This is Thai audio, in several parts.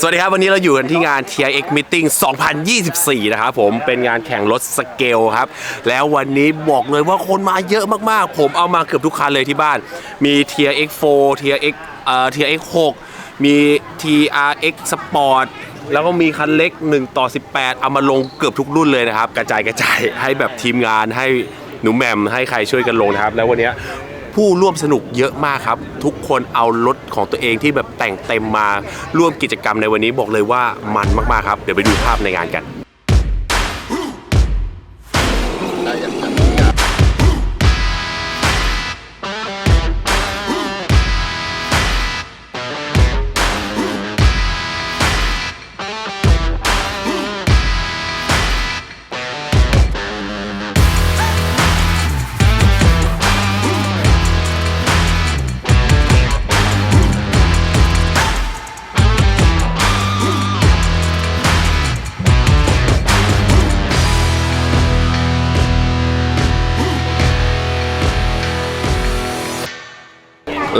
สวัสดีครับ วันนี้เราอยู่กันที่งาน TIX Meeting 2024 นะครับผมเป็นงานแข่งรถสเกลครับ แล้ววันนี้บอกเลยว่าคนมาเยอะมากๆ ผมเอามาเกือบทุกคันเลยที่บ้าน มี TIX 4 TIX เอ่อ TIX 6มี TRX Sport แล้วก็มีคันเล็ก 1 ต่อ 18 เอามาลงเกือบทุกรุ่นเลยนะครับ กระจายกระจายให้แบบทีมงานให้หนูแหมมให้ใครช่วยกันลงนะครับ แล้ววันนี้ ผู้ร่วมสนุกเยอะมากครับ ทุกคนเอารถของตัวเองที่แบบแต่งเต็มมาร่วมกิจกรรมในวันนี้บอกเลยว่ามันมากๆครับ เดี๋ยวไปดูภาพในงานกัน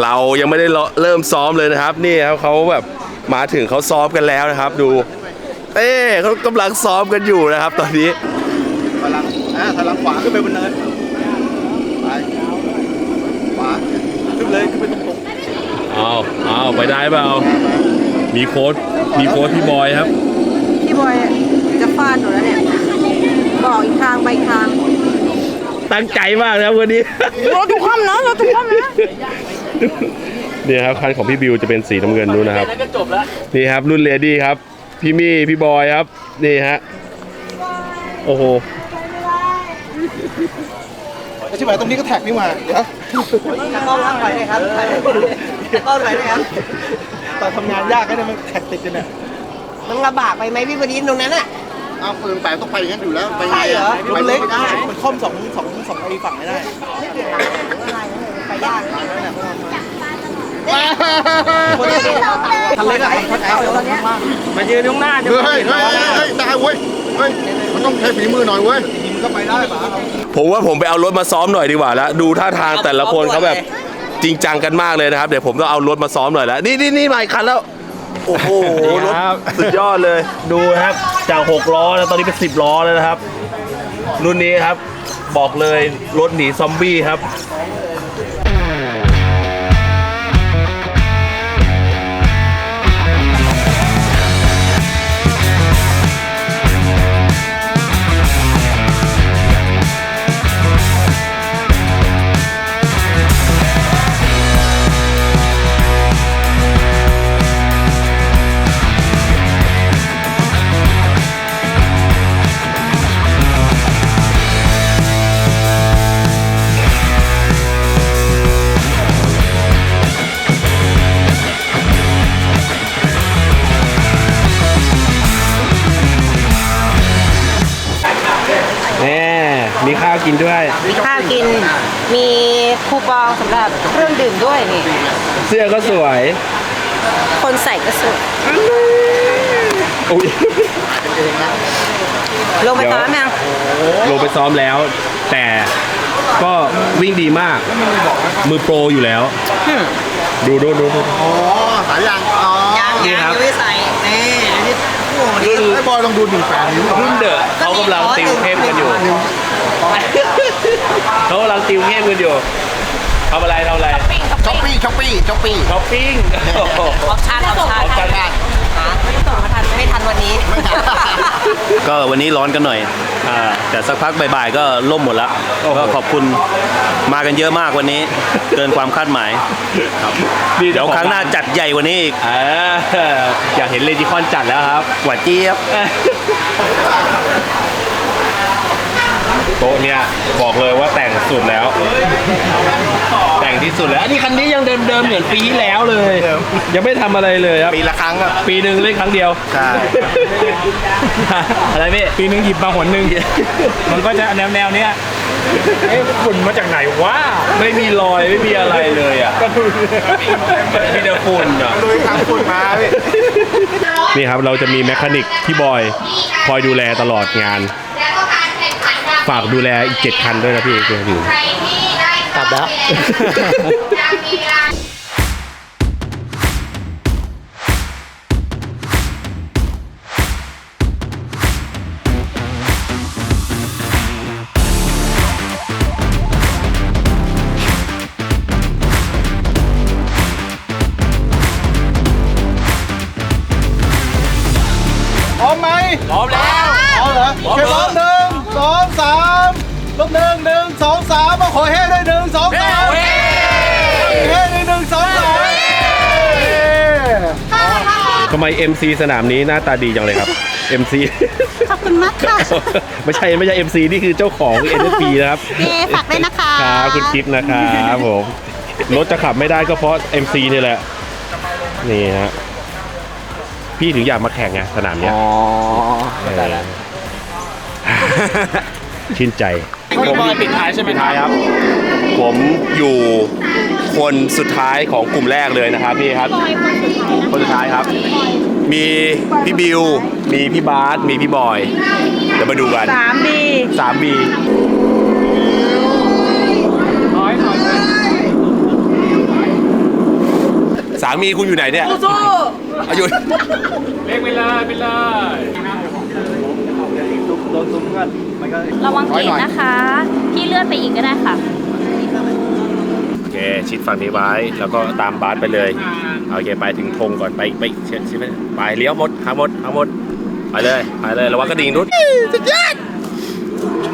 เรายังไม่ได้เริ่มซ้อมเลยนะครับ นี่ครับเขาแบบมาถึงเขาซ้อมกันแล้วนะครับ ดู เอ๊ะเขากำลังซ้อมกันอยู่นะครับ ตอนนี้ถอยหลังอ่าถอยหลังขวาขึ้นไปบนเนินไปขวาขึ้นเลยขึ้นไปตรงเอาเอาไปได้เปล่ามีโค้ดมีโค้ดพี่บอยครับพี่บอยจะฟาดหนูแล้วเนี่ยบอกอีกทางไปอีกทางตั้งใจมากนะครับวันนี้รถถูกคว่ำนะรถถูกคว่ำนะเนี่ยครับคันของพี่บิวจะเป็นสีน้ำเงินดูนะครับนี่ครับรุ่นเลดี้ครับ พี่มี่พี่บอยครับ นี่ฮะโอ้โหๆไอ้ชิบหายตรงนี้ก็แท็กนี่มาเดี๋ยวก้อนไหวเลยครับก้อนไหวเลยครับตอนทำงานยากนะเนี่ยมันแท็กติดกันเนี่ยมันลำบากไปไหมพี่บดินตรงนั้นอะเอาปืนแปลต้องไปอย่างนั้นอยู่แล้วไปไงใช่เหรอไปรถเล็เล็กกไม่ได้มันค่อมสองสองสองไอ้ฝั่งไม่ได้ไม่เปลี่ยนหลังหรืออะไร ไปยากนั่นแหละคนเล็กคันเลกอะคันแอลตอนเนี้ยมายืนตรงหน้าเฮ้ยเฮ้ยเฮ้ยเฮ้ยได้เว้ยเฮ้ยมันต้องใช้ฝีมือหน่อยเว้ยยิงก็ไปได้ป่ะผมว่าผมไปเอารถมาซ้อมหน่อยดีกว่าแล้วดูท่าทางแต่ละคนเขาแบบจริงจังกันมากเลยนะครับเดี๋ยวผมต้องเอารถมาซ้อมหน่อยแล้วนี่นี่นี่มาอีกคันแล้วโอ้โหรถสุดยอดเลย ดูครับจาก6ล้อนะตอนนี้เป็น 10ล้อแล้วนะครับ รุ่นนี้ครับ บอกเลยรถหนีซอมบี้ครับ กินด้วย ข้าวกิน มีคูปองสำหรับเครื่องดื่มด้วยนี่ เสื้อก็สวย คนใส่ก็สวยอุ้ยลงไปซ้อมยังลงไปซ้อมแล้ว แต่ก็วิ่งดีมาก มือโปรอยู่แล้ว ดูดูดูดูอ๋อสายยางอ๋อยังนี่ยังครับยังไม่ใส่นี่อันนี้โอ้โหนี่ไอ้บอยลองดูหนึ่งแปดนิ้วรุ่นเดอะเขากำลังติวเข้มกันอยู่ เขากำลังติวเข้มกันอยู่ทำอะไรทำอะไรช้อปปี้ช้อปปี้ช้อปปี้ช้อปปิ้งออปชั่นออปชั่นออปชั่นหาไม่ได้ส่งมาทันไม่ทันวันนี้ ก็วันนี้ร้อนกันหน่อยอ่าแต่สักพักบ่ายๆก็ล่มหมดแล้วก็ขอบคุณมากันเยอะมากวันนี้ เกินความคาดหมายครับเดี๋ยวครั้งหน้าจัดใหญ่กว่านี้อีกอ่าอยากเห็นเลจิคอนจัดแล้วครับหวานเจี๊ยบ โต๊ะเนี่ยบอกเลยว่าแต่งสุดแล้ว แต่งที่สุดแล้วอันนี้คันนี้ยังเดิมๆเหมือนปีที่แล้วเลยยังไม่ทำอะไรเลยครับ ปีละครั้งอะปีหนึ่งเล่นครั้งเดียว ใช่ อะไรพี่ ปีหนึงหยิบมาหนหนึ่ง มันก็จะแนวแนวๆเนี้ยเอ๊ะฝุ่นมาจากไหนวะไม่มีรอยไม่มีอะไรเลยอะมีแต่ฝุ่นอะ ลุยทางฝุ่นมาพี่ นี่ครับ เราจะมีแมคานิกที่บอย คอยดูแลตลอดงาน ฝากดูแลอีกเจ็ดคันด้วยนะพี่เพื่อนอยู่ใครที่ได้กลับแล้วจะมีเวล หนึ่งหนึ่งสองสามมาขอเฮ้ด้วยหนึ่งสองสามเฮ้หนึ่งหนึ่งสองสามทำไม MC สนามนี้หน้าตาดีจังเลยครับ MC ขอบคุณมากค่ะ ไม่ใช่ไม่ใช่ MC นี่คือเจ้าของ NFP นะครับเย้ฝากด้วยนะคะครับคุณกิฟต์นะครับผมรถจะขับไม่ได้ก็เพราะ MC นี่แหละ นี่ฮะพี่ถึงอยากมาแข่งไงสนามเนี้ยอ๋อได้แล้วชื่นใจ พี่บอยปิดท้ายใช่ไหมท้ายครับ ผมอยู่คนสุดท้ายของกลุ่มแรกเลยนะครับนี่ครับ คนสุดท้ายครับ มีพี่บิว มีพี่บาสมีพี่บอย เดี๋ยวมาดูกันสามบีสามบีถอยถอยสามีคุณอยู่ไหนเนี่ยสู้อายุเล็กไปเลยไปเลยโด นซุ้มกันมันก็ระวังเกตนะคะ พี่เลื่อนไปอีกก็ได้ค่ะ โอเคชิดฝั่งนี้ไว้แล้วก็ตามบาสไปเลยโอเคไปถึงธงก่อนไปไปเช็ดชิดไปไปเลี้ยวหมดหาหมดหาหมดไปเลยไปเลยระวังกระดิ่งนุช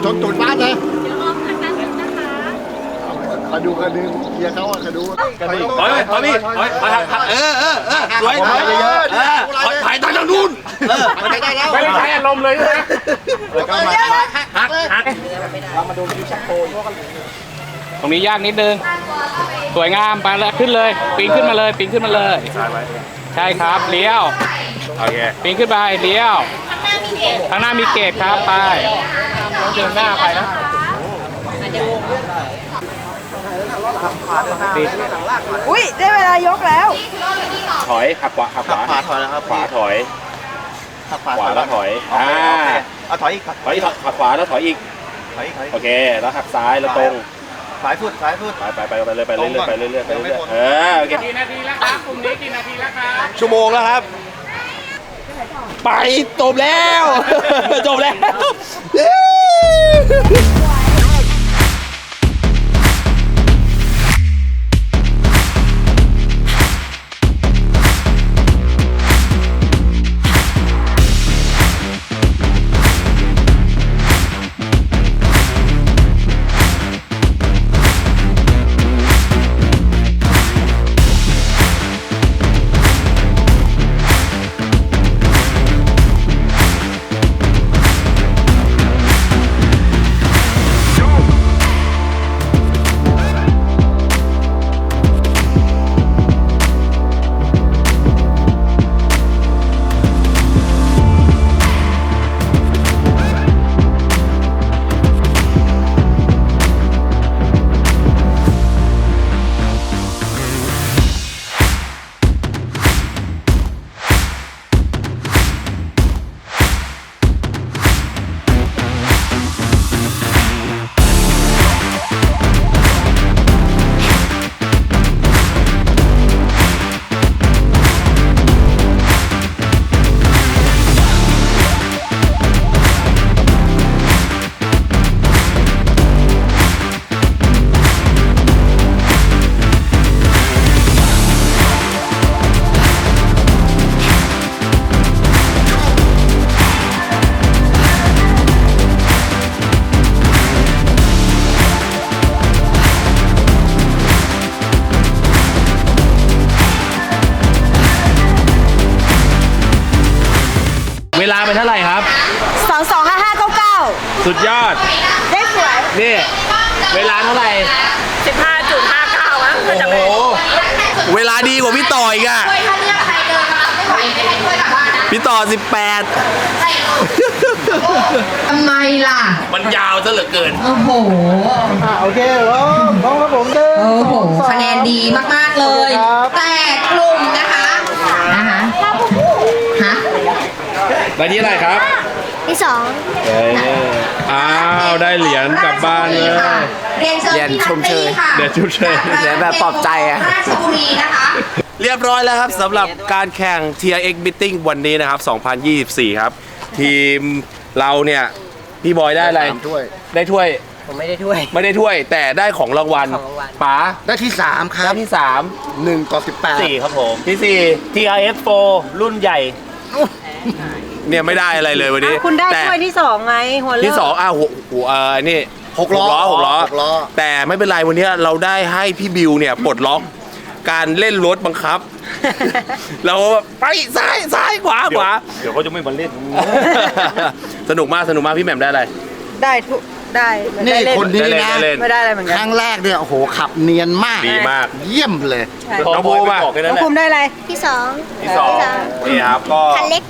จนตูดบ้านเลย คอยดูคอยดูเคียร์เขาอะคอยดูคอยดูถอยไปถอยพี่ถอยถอยเออเออเออสวยถอยเยอะเออถอยถอยทางนู้นเออมันได้แล้วไม่ได้ใช้อารมณ์เลยนะแล้วก็มามาหักเลยตรงนี้ยากนิดนึง สวยงามไปแล้วขึ้นเลย ปีนขึ้นมาเลย ปีนขึ้นมาเลยใช่ครับเลี้ยวโอเคปีนขึ้นไปเลี้ยวข้างหน้ามีเกตครับไปเดินหน้าไปนะ อุ้ยได้เวลายกแล้ว ถอยขับขวาขับขวาขวาถอยนะครับขวาถอยขับขวาแล้วถอยอ่าเอาถอยอีกครับถอยถอยขับขวาแล้วถอยอีกถอยอีกถอยอีกโอเค แล้วหักซ้ายแล้วตรงสายฟุตสายฟุตไปไปไปไปเลยไปเรื่อยๆไปเรื่อยๆไปเรื่อยๆเออโอเคกี่นาทีแล้วครับกลุ่มนี้กี่นาทีแล้วครับชั่วโมงแล้วครับ ไปจบแล้วจบแล้ว วลาไปเท่าไหร่ครับ สองสองห้าห้าเก้าเก้าสุดยอด ได้สวยนี่ เวลาเท่าไหร่สิบห้าจุดห้าเก้าอะโอ้โห เวลาดีกว่าพี่ต่ออีกอะถ้าเลือกใครเดินมาไม่ไหวไม่ให้ช่วยกลับบ้านนะพี่ต่อทำไมล่ะ18มันยาวซะเหลือเกิน โอ้โหอ่าโอเคพร้อมพร้อมครับผมเดิน โอ้โห สองสาม คะแนนดีมาก ๆ เลย ครับ แต่กลุ่มนะคะ นะคะฮะ ได้ที่อะไรครับที่สองเอ้ยอ้าวได้เหรียญกลับบ้านเลย เรียนเชิญพี่นัตตี้ค่ะเดี๋ยวชมเชยเหรียญแบบปลอบใจอะ ราชบุรีนะคะ เรียบร้อยแล้วครับสำหรับการแข่ง TRX Meeting วันนี้นะครับ 2024 ครับ ทีมเราเนี่ย พี่บอยได้อะไร สามถ้วย ได้ถ้วยผมไม่ได้ถ้วย ไม่ได้ถ้วย แต่ได้ของรางวัลของรางวัล ป๋าได้ที่สามคได้รับที่หนึ่งต่อสิบแปดสี่ครับผม3ที่ TRF4 รุ่นใหญ่ เนี่ยไม่ได้อะไรเลยวันนี้อ้าวคุณได้แต่ถ้วยที่สองไงหัวเลิกที่สองอะหัวหัวเออนี่หกล้อหกล้อหกล้อ แต่ไม่เป็นไรวันนี้เราได้ให้พี่บิวเนี่ยปลดล็อก การเล่นรถบังคับ เราไปซ้ายซ้ายขวาขวา เดี๋ยวเขาจะไม่มาเล่น สนุกมากสนุกมากพี่แหม่มได้อะไร ได้ทุกได้ไม่นี่ได้เล่นคนนี้ได้เล่นนะได้เล่น ไม่ได้อะไรเหมือนคกันรั้งแรกเนี่ยโอ้โหขับเนียนมาก ดีมาก เยี่ยมเลย ใช่น้องภูมิอะบอกแค่น้นั้อนงแหละภูมิได้อะไร ที่สองที่สองนี่ครับก็ คันเล็ก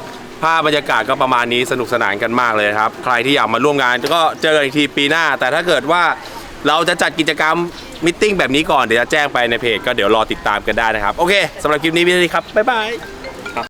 ภาพบรรยากาศก็ประมาณนี้สนุกสนานกันมากเลยครับ ใครที่อยากมาร่วมงานก็เจอกันอีกทีปีหน้า แต่ถ้าเกิดว่าเราจะจัดกิจกรรมมิทติ้งแบบนี้ก่อนเดี๋ยวจะแจ้งไปในเพจก็เดี๋ยวรอติดตามกันได้นะครับ โอเคสำหรับคลิปนี้พี่นี่ครับ บ๊ายบาย